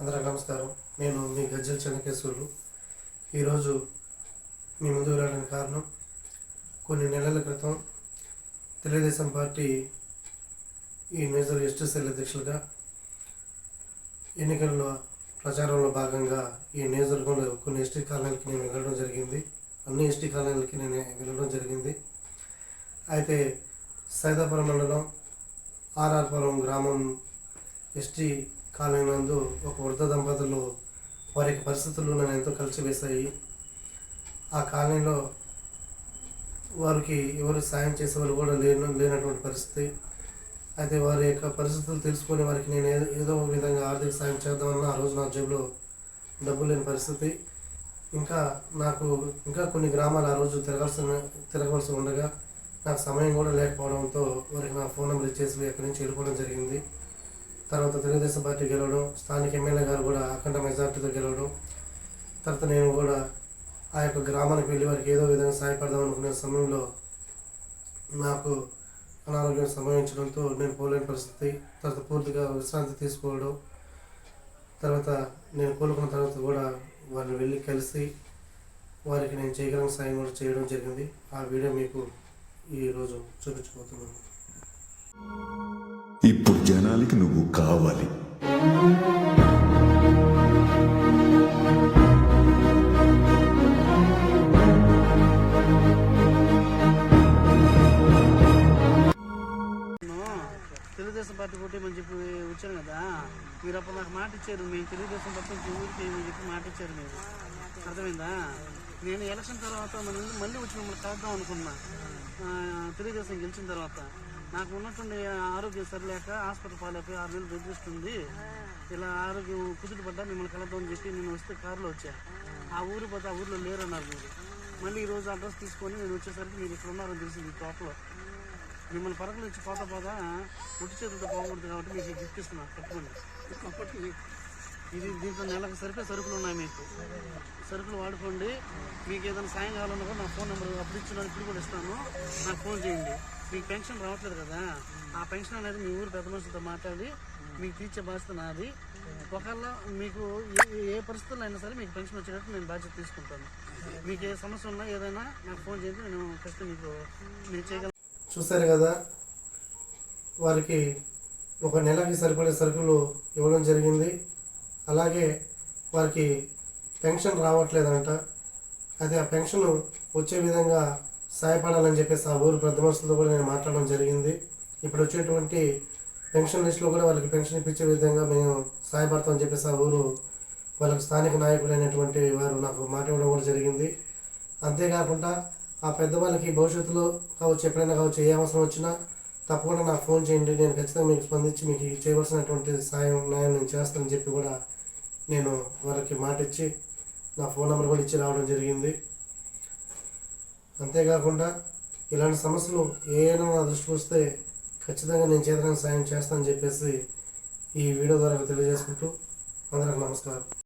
అందరికి నమస్కారం. నేను మీ గజ్జల చెనకేశ్వరులు ఈరోజు మీ ముందుకు రావడానికి కారణం కొన్ని నెలల క్రితం తెలుగుదేశం పార్టీ ఈ మేజర్ ఎస్టీసీల అధ్యక్షులుగా ఎన్నికల్లో ప్రచారంలో భాగంగా ఈ నియోజకవర్గంలో కొన్ని ఎస్టీ కాలనీలకి నేను వెళ్ళడం జరిగింది. అన్ని ఎస్టీ కాలనీలకి నేను వెళ్ళడం జరిగింది. అయితే సైదాపురం మండలం ఆర్ఆర్పురం గ్రామం ఎస్టీ కాలైనందు నందు ఒక వృద్ధ దంపతులు వారి యొక్క పరిస్థితులు నన్ను ఎంతో కలిసివేశాయి. ఆ కాలనీలో వారికి ఎవరు సాయం చేసేవారు కూడా లేను లేనటువంటి పరిస్థితి. అయితే వారి యొక్క పరిస్థితులు తెలుసుకొని వారికి నేను ఏదో ఏదో ఒక విధంగా ఆర్థిక సాయం చేద్దామన్న ఆ రోజు నా జేబులో డబ్బు లేని పరిస్థితి. ఇంకా నాకు ఇంకా కొన్ని గ్రామాలు ఆ రోజు తిరగాల్సిన తిరగవలసి ఉండగా నాకు సమయం కూడా లేకపోవడంతో వారికి నా ఫోన్ నెంబర్ ఇచ్చేసి అక్కడి నుంచి వెళ్ళిపోవడం జరిగింది. తర్వాత తెలుగుదేశం పార్టీ గెలవడం స్థానిక ఎమ్మెల్యే గారు కూడా అఖండ మెజార్టీతో గెలవడం తర్వాత నేను కూడా ఆ యొక్క గ్రామానికి వెళ్ళి వారికి ఏదో విధంగా సహాయపడదాం అనుకునే సమయంలో నాకు అనారోగ్యం సంభవించడంతో నేను పోలేని పరిస్థితి తర్వాత పూర్తిగా విశ్రాంతి తీసుకోవడం తర్వాత నేను కోలుకున్న తర్వాత కూడా వారిని వెళ్ళి కలిసి వారికి నేను చేయగలిగిన సాయం కూడా చేయడం జరిగింది. ఆ వీడియో మీకు ఈరోజు చూపించబోతున్నాను. జనాలకి నువ్వు కావాలి. తెలుగుదేశం పార్టీ కొట్టేమని చెప్పి వచ్చాను కదా మీరు అప్పుడు నాకు మాట ఇచ్చారు. మేము తెలుగుదేశం పార్టీ నుంచి ఊరికి ఏమని చెప్పి మాట ఇచ్చారు మీరు. అర్థమైందా? నేను ఎలక్షన్ తర్వాత మళ్ళీ మళ్ళీ వచ్చి మిమ్మల్ని కలుద్దాం అనుకున్నా. తెలుగుదేశం గెలిచిన తర్వాత. నాకు ఉన్నటువంటి ఆరోగ్యం సరిలేక హాస్పిటల్ పాలైపోయి ఆరు నెలలు బెడ్ రెస్ట్ ఉంది. ఇలా ఆరోగ్యం కుదుట పడ్డా మిమ్మల్ని కలుద్దాం చెప్పి నేను వస్తే కారులో వచ్చా. ఆ ఊరు పోతే ఆ ఊర్లో లేరన్నారు మీరు. మళ్ళీ ఈరోజు అడ్రస్ తీసుకొని నేను వచ్చేసరికి మీరు ఇక్కడ ఉన్నారని తెలిసింది తోటలో. మిమ్మల్ని పరకలు ఇచ్చి పోతా పోతా ఉట్టి చేతులతో పోకూడదు కాబట్టి మీకు గిఫ్ట్ ఇస్తున్నాను కట్టుకోండి ఇది దీంట్లో నెలకు సరిపోయే సరుకులు ఉన్నాయి మీకు. సరుకులు వాడుకోండి. మీకు ఏదైనా సాయం కావాలన్నా కూడా నా ఫోన్ నెంబర్ అప్పుడు ఇచ్చిన ఇప్పుడు కూడా ఇస్తాను. నాకు ఫోన్ చేయండి. మీకు పెన్షన్ రావట్లేదు కదా. ఆ పెన్షన్ అనేది మీ ఊరు పెద్ద మనుషులతో మాట్లాడి మీకు తీర్చే బాధ్యత నాది. ఒకవేళ మీకు ఏ ఏ పరిస్థితుల్లో అయినా సరే మీకు పెన్షన్ వచ్చేటట్టు నేను బాధ్యత తీసుకుంటాను. మీకు ఏ సమస్య ఉన్నా ఏదైనా నాకు ఫోన్ చేయండి నేను ఫస్ట్ మీకు నేను చేయగలను. చూశారు కదా వారికి ఒక నెలకి సరిపడే సరుకులు ఇవ్వడం జరిగింది. అలాగే వారికి పెన్షన్ రావట్లేదంట. అయితే ఆ పెన్షన్ వచ్చే విధంగా సహాయపడాలని చెప్పేసి ఆ ఊరు పెద్ద మనుషులతో కూడా నేను మాట్లాడడం జరిగింది. ఇప్పుడు వచ్చేటువంటి పెన్షన్ లిస్టులో కూడా వాళ్ళకి పెన్షన్ ఇప్పించే విధంగా మేము సహాయపడతామని చెప్పేసి ఆ ఊరు వాళ్ళకి స్థానిక నాయకులైనటువంటి వారు నాకు మాట ఇవ్వడం కూడా జరిగింది. అంతేకాకుండా ఆ పెద్దవాళ్ళకి భవిష్యత్తులో కావచ్చు ఎప్పుడైనా కావచ్చు ఏ అవసరం వచ్చినా తప్పకుండా నాకు ఫోన్ చేయండి. నేను ఖచ్చితంగా మీకు స్పందించి మీకు చేయవలసినటువంటి సాయం న్యాయం నేను చేస్తానని చెప్పి కూడా నేను వారికి మాట ఇచ్చి నా ఫోన్ నెంబర్ కూడా ఇచ్చి రావడం జరిగింది. అంతేకాకుండా ఇలాంటి సమస్యలు ఏమైనా నా దృష్టికి వస్తే ఖచ్చితంగా నేను చేతనైన సాయం చేస్తానని చెప్పేసి ఈ వీడియో ద్వారా తెలియజేసుకుంటూ అందరికి నమస్కారం.